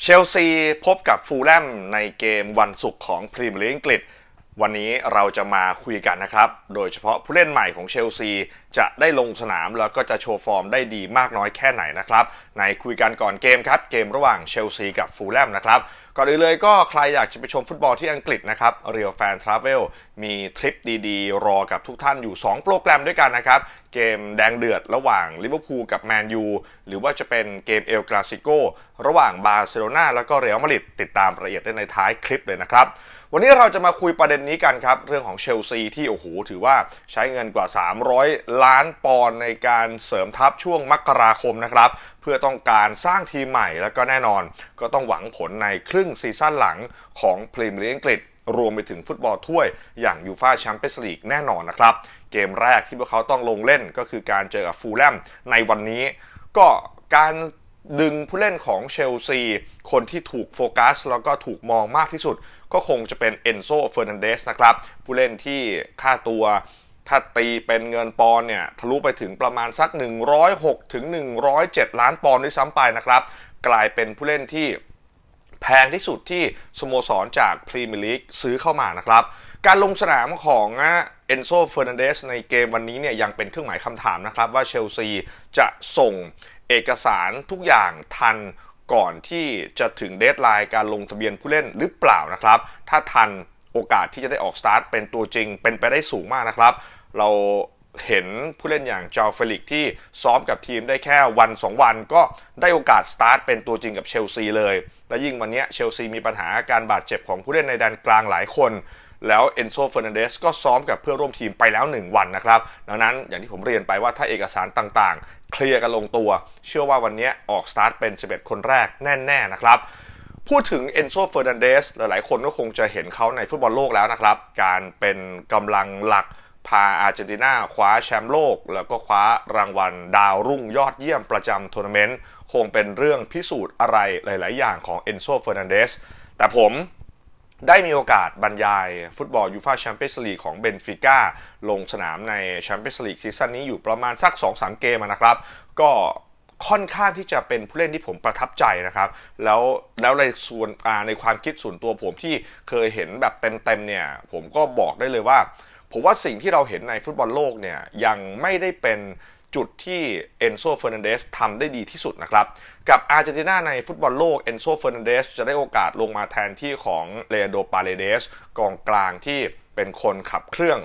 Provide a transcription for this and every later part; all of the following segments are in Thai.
เชลซีพบกับฟูลแลมในเกมวันศุกร์ของพรีเมียร์ลีกอังกฤษ วันนี้เราจะมาคุยกันนะครับ โดยเฉพาะผู้เล่นใหม่ของเชลซีจะได้ลงสนามแล้วก็จะโชว์ฟอร์มได้ดีมากน้อยแค่ไหนนะครับ ในคุยกันก่อนเกมครับ เกมระหว่างเชลซีกับฟูลแลมนะครับ ก่อนอื่นเลยก็ใครอยากจะไปชมฟุตบอลที่อังกฤษนะครับเรียลแฟนทราเวลมีทริปดีๆ รอกับทุกท่านอยู่ 2 โปรแกรมด้วยกันนะครับ เกมแดงเดือดระหว่างลิเวอร์พูลกับแมนยูหรือว่าจะเป็นเกมเอลกราซิโกระหว่างบาร์เซโลนาแล้วก็เรอัลมาดริดติดตามรายละเอียดได้ในท้ายคลิปเลยนะครับ วันนี้เราจะมาคุยประเด็นนี้กันครับ เรื่องของเชลซีที่โอ้โหถือว่าใช้เงินกว่า 300 ล้านปอนด์ในการเสริมทัพช่วงมกราคมนะครับ เพื่อต้องการสร้างทีมใหม่แล้วก็แน่นอน ก็ต้องหวังผลในครึ่งซีซั่นหลังของพรีเมียร์ลีกอังกฤษรวมไปถึงฟุตบอลถ้วยอย่างยูฟาแชมเปี้ยนส์ลีกแน่นอนนะครับ เกมแรกที่พวกเขาต้องลงเล่นก็คือการเจอกับฟูลแลมในวันนี้ ก็การดึงผู้เล่นของเชลซี คนที่ถูกโฟกัส แล้วก็ถูกมองมากที่สุด ก็คงจะเป็นเอนโซเฟอร์นันเดสนะครับ ผู้เล่นที่ค่าตัวถ้าตีเป็นเงินปอนเนี่ยทะลุไปถึงประมาณสัก 106ถึง107 ล้านปอนด์ด้วยซ้ำไปนะครับ กลายเป็นผู้เล่นที่ แพงที่สุดที่สโมสรจากพรีเมียร์ลีกซื้อเข้ามานะครับ การลงสนามของเอนโซเฟอร์นันเดสในเกมวันนี้เนี่ยยังเป็นเครื่องหมายคำถามนะครับ ว่าเชลซีจะส่งเอกสารทุกอย่างทันก่อนที่จะถึงเดทไลน์การลงทะเบียนผู้เล่นหรือเปล่านะครับ ถ้าทันโอกาสที่จะได้ออกสตาร์ทเป็นตัวจริงเป็นไปได้สูงมากนะครับ เรา เห็นผู้เล่นอย่างจอเฟลิกที่ซ้อมกับทีมได้แค่วัน 2 วันก็ได้โอกาสสตาร์ทเป็นตัวจริงกับเชลซีเลย และยิ่งวันนี้เชลซีมีปัญหาการบาดเจ็บของผู้เล่นในแดนกลางหลายคน แล้วเอนโซเฟอร์นันเดสก็ซ้อมกับเพื่อร่วมทีมไปแล้ว 1 วันนะครับ ดังนั้นอย่างที่ผมเรียนไปว่าถ้าเอกสารต่างๆ เคลียร์กันลงตัว เชื่อว่าวันนี้ออกสตาร์ทเป็น 11 คนแรกแน่ๆนะครับพูดถึงเอนโซเฟอร์นันเดสหลายๆ คนก็คงจะเห็นเขาในฟุตบอลโลกแล้วนะครับ การเป็นกำลังหลัก พาอาร์เจนตินาคว้าแชมป์โลก แล้วก็คว้ารางวัลดาวรุ่งยอดเยี่ยมประจำทัวร์นาเมนต์คงเป็นเรื่องพิสูจน์อะไรหลาย ๆ อย่างของเอนโซเฟอร์นันเดสแต่ผมได้มีโอกาสบรรยายฟุตบอลยูฟาแชมเปี้ยนส์ลีกของเบนฟิก้าลงสนามในแชมเปี้ยนส์ลีกซีซั่นนี้อยู่ประมาณสัก 2-3 เกมนะครับ ก็ค่อนข้างที่จะเป็นผู้เล่นที่ผมประทับใจนะครับ แล้วแล้วในส่วนในความคิดส่วนตัวผมที่เคยเห็นแบบเต็ม ๆ เนี่ย ผมก็บอกได้เลยว่า ผมว่าสิ่งที่เราเห็นในฟุตบอลโลกเนี่ยยังไม่ได้เป็นจุดที่เอนโซเฟอร์นันเดสทำได้ดีที่สุดนะครับ กับอาร์เจนตินาในฟุตบอลโลกเอนโซเฟอร์นันเดสจะได้โอกาสลงมาแทนที่ของเลโดปาเลเดสกองกลางที่เป็นคนขับเครื่อง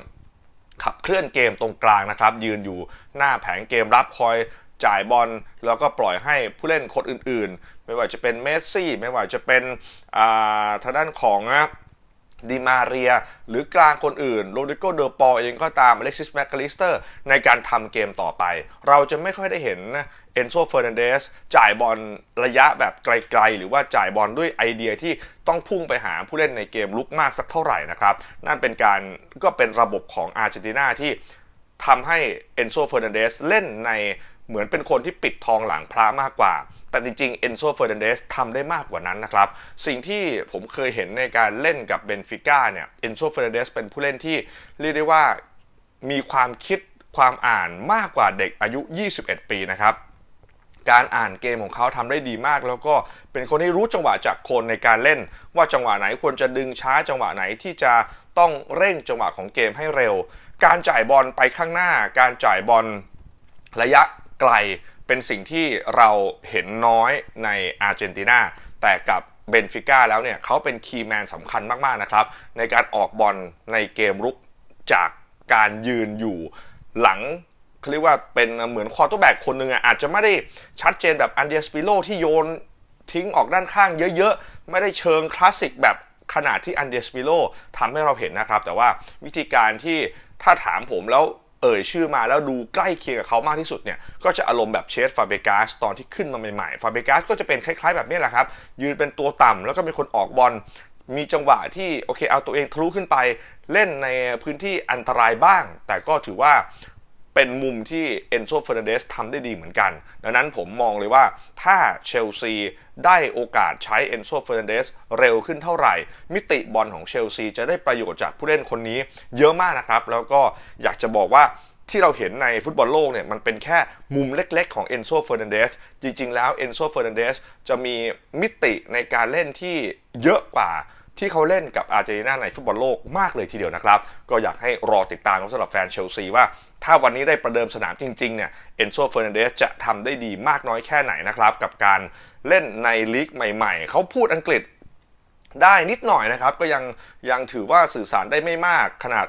ขับเคลื่อนเกมตรงกลางนะครับ ยืนอยู่หน้าแผงเกมรับคอยจ่ายบอลแล้วก็ปล่อยให้ผู้เล่นคนอื่นๆ ไม่ว่าจะเป็นเมสซี่ ไม่ว่าจะเป็นทางด้านของ ดิมาเรีย หรือกลางคนอื่นโรดิโกเดอปอเองก็ตามอเล็กซิสแมคคาลิสเตอร์ในการทำเกมต่อไป เราจะไม่ค่อยได้เห็นเอนโซเฟอร์นันเดสจ่ายบอลระยะแบบไกลๆ หรือว่าจ่ายบอลด้วยไอเดียที่ต้องพุ่งไปหาผู้เล่นในเกมลุกมากสักเท่าไหร่นะครับ นั่นเป็นการก็เป็นระบบของอาร์เจนตินาที่ทำให้เอนโซเฟอร์นันเดสเล่นในเหมือนเป็นคนที่ปิดทองหลังพระมากกว่า แต่จริงๆเอนโซเฟอร์นันเดสทำได้มากกว่านั้นนะครับ สิ่งที่ผมเคยเห็นในการเล่นกับเบนฟิก้าเนี่ยเอนโซเฟอร์นันเดสเป็นผู้เล่นที่เรียกได้ว่ามีความคิดความอ่านมากกว่าเด็กอายุ 21 ปีนะครับการอ่านเกมของเขาทำได้ดีมาก แล้วก็เป็นคนที่รู้จังหวะจากคนในการเล่น ว่าจังหวะไหนควรจะดึงช้าจังหวะไหนที่จะต้องเร่งจังหวะของเกมให้เร็ว การจ่ายบอลไปข้างหน้า การจ่ายบอลระยะไกล เป็นสิ่งที่เราเห็นน้อยในอาร์เจนตินาแต่กับเบนฟิก้าแล้วเนี่ยเขาเป็นคีย์แมนสำคัญมากๆนะครับ ในการออกบอลในเกมรุกจากการยืนอยู่หลังเขาเรียกว่าเป็นเหมือนควอเตอร์แบ็กคนหนึ่งอะอาจจะไม่ได้ชัดเจนแบบอันเดียสปิโลที่โยนทิ้งออกด้านข้างเยอะๆ ไม่ได้เชิงคลาสสิกแบบขนาดที่อันเดียสปิโลทำให้เราเห็นนะครับ แต่ว่าวิธีการที่ถ้าถามผมแล้ว เอ่ยชื่อมาแล้วดูใกล้เคียงกับเขามากที่สุดเนี่ยก็จะอารมณ์แบบเชสฟาเบกาสตอนที่ขึ้นมาใหม่ๆฟาเบกาสก็จะเป็นคล้ายๆแบบนี้แหละครับ ยืนเป็นตัวต่ำแล้วก็เป็นคนออกบอลมีจังหวะที่โอเคเอาตัวเองทะลุขึ้นไป เล่นในพื้นที่อันตรายบ้าง แต่ก็ถือว่า เป็นมุมที่เอนโซเฟอร์นันเดสทำได้ดีเหมือนกัน ดังนั้นผมมองเลยว่าถ้าเชลซีได้โอกาสใช้เอนโซเฟอร์นันเดสเร็วขึ้นเท่าไหร่ มิติบอลของเชลซีจะได้ประโยชน์จากผู้เล่นคนนี้เยอะมากนะครับ แล้วก็อยากจะบอกว่าที่เราเห็นในฟุตบอลโลกเนี่ยมันเป็นแค่มุมเล็กๆของเอนโซเฟอร์นันเดสจริงๆแล้วเอนโซเฟอร์นันเดสจะมีมิติในการเล่นที่เยอะกว่า ที่เขาเล่นกับอาร์เจนตินาในฟุตบอลโลกมากเลยทีเดียวนะครับ ก็อยากให้รอติดตามสำหรับแฟนเชลซีว่า ถ้าวันนี้ได้ประเดิมสนามจริงๆเนี่ยเอนโซเฟอร์นันเดสจะทำได้ดีมากน้อยแค่ไหนนะครับ กับการเล่นในลีกใหม่ๆ เขาพูดอังกฤษได้นิดหน่อยนะครับ ก็ยังยังถือว่าสื่อสารได้ไม่มากขนาด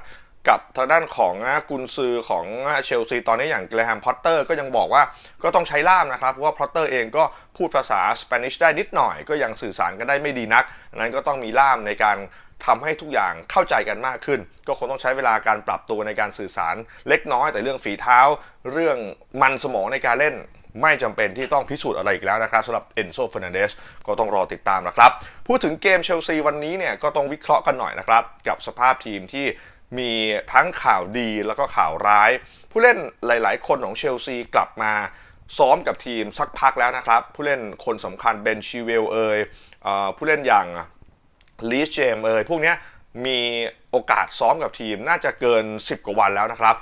กับทางด้านของกุนซือของเชลซีตอนนี้อย่างเกรแฮมพอตเตอร์ก็ยังบอกว่าก็ต้องใช้ล่ามนะครับ เพราะว่าพอตเตอร์เองก็พูดภาษาสเปนิชได้นิดหน่อย ก็ยังสื่อสารกันได้ไม่ดีนักนั้นก็ต้องมีล่ามในการทำให้ทุกอย่างเข้าใจกันมากขึ้น ก็คงต้องใช้เวลาการปรับตัวในการสื่อสารเล็กน้อย แต่เรื่องฝีเท้า เรื่องมันสมองในการเล่นไม่จำเป็นที่ต้องพิสูจน์อะไรอีกแล้วนะครับสำหรับเอนโซเฟ r ร์นันเดสก็ต้องรอติดตามนะครับ พูดถึงเกมเชลซีวันนี้เนี่ยก็ต้องวิเคราะห์กันหน่อยนะครับ กับสภาพทีมที่ มีทั้งข่าวดีแล้วก็ข่าวร้าย ผู้เล่นหลาย ๆ คนของเชลซีกลับมาซ้อมกับทีมสักพักแล้วนะครับ ผู้เล่นคนสำคัญเบนชีเวลเอยผู้เล่นอย่างลีชเจมเอยพวกนี้มีโอกาสซ้อมกับทีมน่าจะเกิน 10 กว่าวันแล้วนะครับ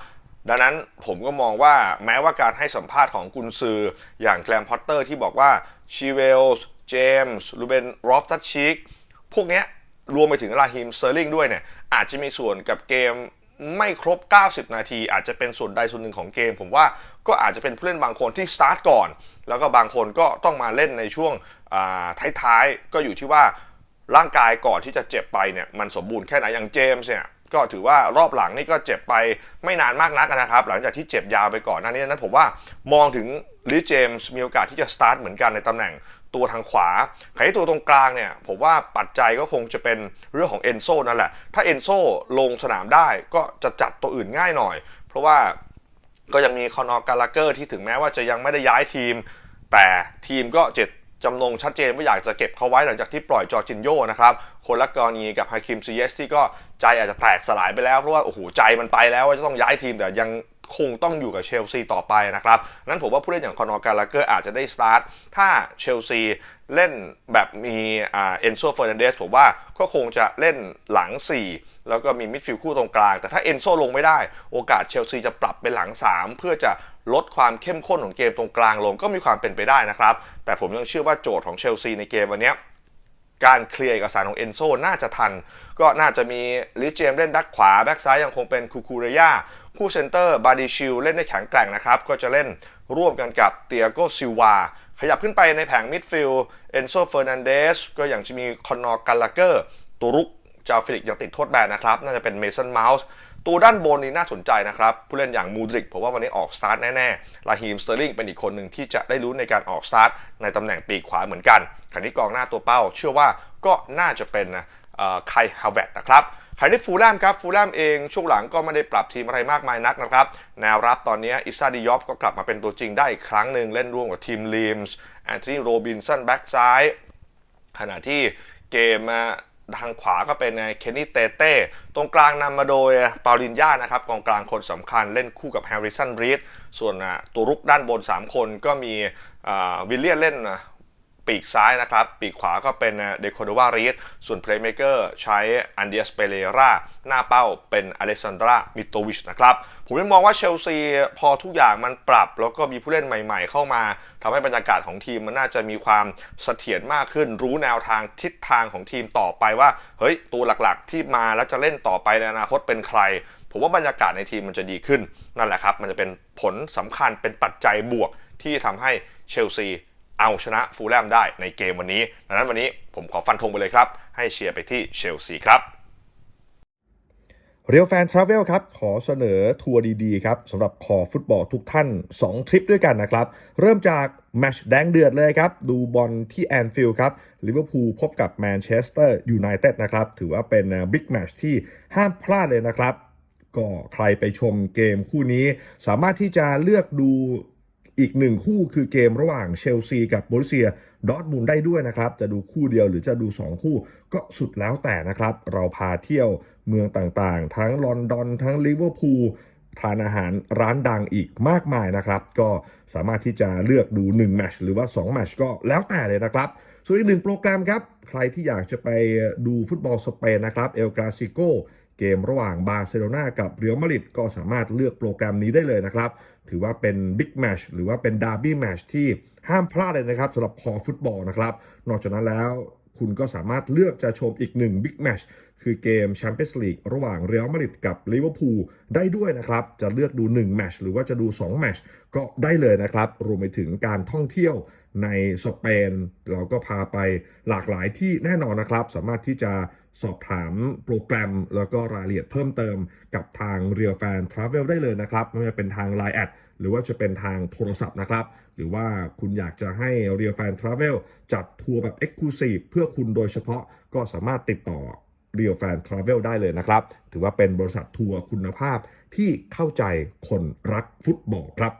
ดังนั้นผมก็มองว่าแม้ว่าการให้สัมภาษณ์ของกุนซืออย่างแกลมพอตเตอร์ที่บอกว่าชีเวลส์เจมส์ลูเบนรอฟตัชชิกพวกนี้รวมไปถึงลาฮิมเซอร์ลิงด้วยเนี่ย อาจจะมีส่วนกับเกมไม่ครบ 90 นาที อาจจะเป็นส่วนใดส่วนหนึ่งของเกม ผมว่าก็อาจจะเป็นผู้เล่นบางคนที่สตาร์ทก่อน แล้วก็บางคนก็ต้องมาเล่นในช่วงท้ายๆ ก็อยู่ที่ว่าร่างกายก่อนที่จะเจ็บไปเนี่ยมันสมบูรณ์แค่ไหนอย่างเจมส์เนี่ยก็ถือว่ารอบหลังนี่ก็เจ็บไปไม่นานมากนักนะครับ หลังจากที่เจ็บยาวไปก่อนหน้านี้นั้นผมว่ามองถึงลิเจมส์มีโอกาสที่จะสตาร์ทเหมือนกันในตำแหน่ง ตัวทางขวาใครที่ตัวตรงกลางเนี่ยผมว่าปัจจัยก็คงจะเป็นเรื่องของเอนโซนั่นแหละ ถ้าเอนโซลงสนามได้ก็จะจัดตัวอื่นง่ายหน่อย เพราะว่าก็ยังมีคอนอร์กาลาเกอร์ที่ถึงแม้ว่าจะยังไม่ได้ย้ายทีม แต่ทีมก็เจ็ดจำนงชัดเจนว่าอยากจะเก็บเขาไว้หลังจากที่ปล่อยจอร์จินโยนะครับ คนละกรณีกับฮาคิมซีเยสที่ก็ใจอาจจะแตกสลายไปแล้ว เพราะว่า โอ้โห ใจมันไปแล้วว่าจะต้องย้ายทีมแต่ยัง คงต้องอยู่กับเชลซีต่อไปนะครับนั้นผมว่าผู้เล่นอย่างคอนอร์กาลาเกอร์อาจจะได้สตาร์ทถ้าเชลซีเล่นแบบมีเอนโซเฟอร์นันเดสผมว่าก็คงจะเล่นหลัง 4 แล้วก็มีมิดฟิลด์คู่ตรงกลาง แต่ถ้าเอนโซลงไม่ได้ โอกาสเชลซีจะปรับเป็นหลัง 3 เพื่อจะลดความเข้มข้นของเกมตรงกลางลงก็มีความเป็นไปได้นะครับ แต่ผมยังเชื่อว่าโจทย์ของเชลซีในเกมวันนี้การเคลียร์เอกสารของเอนโซน่าจะทัน ก็น่าจะมีลิเจมเล่นแบ็คขวา แบ็คซ้ายยังคงเป็นคูคูเรย่า คู่เซนเตอร์บาดิชิลเล่นได้แข็งแกร่งนะครับ ก็จะเล่นร่วมกันกับเตียโกซิวา ขยับขึ้นไปในแผงมิดฟิลด์เอนโซเฟอร์นันเดสก็อย่างจะมีคอนนอร์กาลาเกอร์ตัวรุกจาฟิลิกยังติดโทษแบนนะครับ น่าจะเป็นเมสันเมาส์ตัวด้านบนนี้น่าสนใจนะครับ ผู้เล่นอย่างมูดริกผมว่าวันนี้ออกสตาร์ทแน่ๆลาฮีมสเตอร์ลิงเป็นอีกคนหนึ่งที่จะได้รู้ในการออกสตาร์ทในตำแหน่งปีกขวาเหมือนกันขณะนี้กองหน้าตัวเป้า เชื่อว่าก็น่าจะเป็นเอ่อไคฮาวเวตนะครับ ใครที่ฟูลแลมครับฟูลแลมเองช่วงหลังก็ไม่ได้ปรับทีมอะไรมากมายนักนะครับ แนวรับตอนนี้อิซาดิยอฟก็กลับมาเป็นตัวจริงได้อีกครั้งหนึ่งเล่นร่วมกับทีมลีมส์แอนโทนีโรบินสันแบ็กซ้ายขณะที่เกมมาทางขวาก็เป็นเคนนี่เตเต้ตรงกลางนำมาโดยปาลินญานะครับกองกลางคนสำคัญเล่นคู่กับแฮร์ริสันรีดส่วนตัวรุกด้านบน 3 คนก็มีวิลเลียนเล่น ปีกซ้ายนะครับ ปีกขวาก็เป็นเดโคโดวารีดส่วนเพลย์เมเกอร์ใช้อันเดียสเปเรราหน้าเป้าเป็นอเลสซานดรามิโตวิชนะครับ ผมยังมองว่าเชลซีพอทุกอย่างมันปรับ แล้วก็มีผู้เล่นใหม่ๆเข้ามาทำให้บรรยากาศของทีมมันน่าจะมีความเสถียรมากขึ้น รู้แนวทางทิศทางของทีมต่อไปว่า เฮ้ย ตัวหลักๆ ที่มาแล้วจะเล่นต่อไปในอนาคตเป็นใครผมว่าบรรยากาศในทีมมันจะดีขึ้นนั่นแหละครับ มันจะเป็นผลสำคัญเป็นปัจจัยบวกที่ทำให้เชลซี เอาชนะฟูลแลมได้ในเกมวันนี้ดังนั้นวันนี้ผมขอฟันธงไปเลยครับ ให้เชียร์ไปที่เชลซีครับเรียวแฟนทราเวลครับ ขอเสนอทัวร์ดีๆครับสำหรับคอฟุตบอลทุกท่าน 2 ทริปด้วยกันนะครับ เริ่มจากแมชแดงเดือดเลยครับ ดูบอลที่แอนฟิลด์ครับลิเวอร์พูลพบกับแมนเชสเตอร์ยูไนเต็ดนะครับ ถือว่าเป็นบิ๊กแมชที่ห้ามพลาดเลยนะครับ ก็ใครไปชมเกมคู่นี้ สามารถที่จะเลือกดู อีกหนึ่งคู่คือเกมระหว่างเชลซีกับบรูเซียดอทมุนด์ได้ด้วยนะครับ จะดูคู่เดียวหรือจะดู 2 คู่ก็สุดแล้วแต่นะครับ เราพาเที่ยวเมืองต่างๆ ทั้งลอนดอน ทั้งลิเวอร์พูลทานอาหารร้านดังอีกมากมายนะครับ ก็สามารถที่จะเลือกดู1แมชหรือว่า2แมชก็แล้วแต่เลยนะครับ ส่วนอีกหนึ่งโปรแกรมครับ ใครที่อยากจะไปดูฟุตบอลสเปนนะครับเอลกาซิโก เกมระหว่างบาร์เซโลนากับเรอัลมาดริดก็สามารถเลือกโปรแกรมนี้ได้เลยนะครับ ถือว่าเป็นบิ๊กแมชหรือว่าเป็นดาร์บี้แมชที่ห้ามพลาดเลยนะครับสำหรับคอฟุตบอลนะครับ นอกจากนั้นแล้วคุณก็สามารถเลือกจะชมอีกหนึ่งบิ๊กแมชคือเกมแชมเปี้ยนส์ลีกระหว่างเรอัลมาดริดกับลิเวอร์พูลได้ด้วยนะครับ จะเลือกดู1แมชหรือว่าจะดู2แมชก็ได้เลยนะครับ รวมไปถึงการท่องเที่ยวในสเปน เราก็พาไปหลากหลายที่แน่นอนนะครับ สามารถที่จะ สอบถามโปรแกรม แล้วก็รายละเอียดเพิ่มเติมกับทางเรีย l แฟนทราเวลได้เลยนะครับไม่ว่าจะเป็นทาง Line แอดหรือว่าจะเป็นทางโทรศัพท์นะครับ หรือว่าคุณอยากจะให้ Real Fan Travel จัดทัวร์แบบ Exclusive เพื่อคุณโดยเฉพาะก็สามารถติดต่อ Real Fan Travel ได้เลยนะครับ ถือว่าเป็นบริษัททัวร์คุณภาพที่เข้าใจคนรักฟุตบอลครับ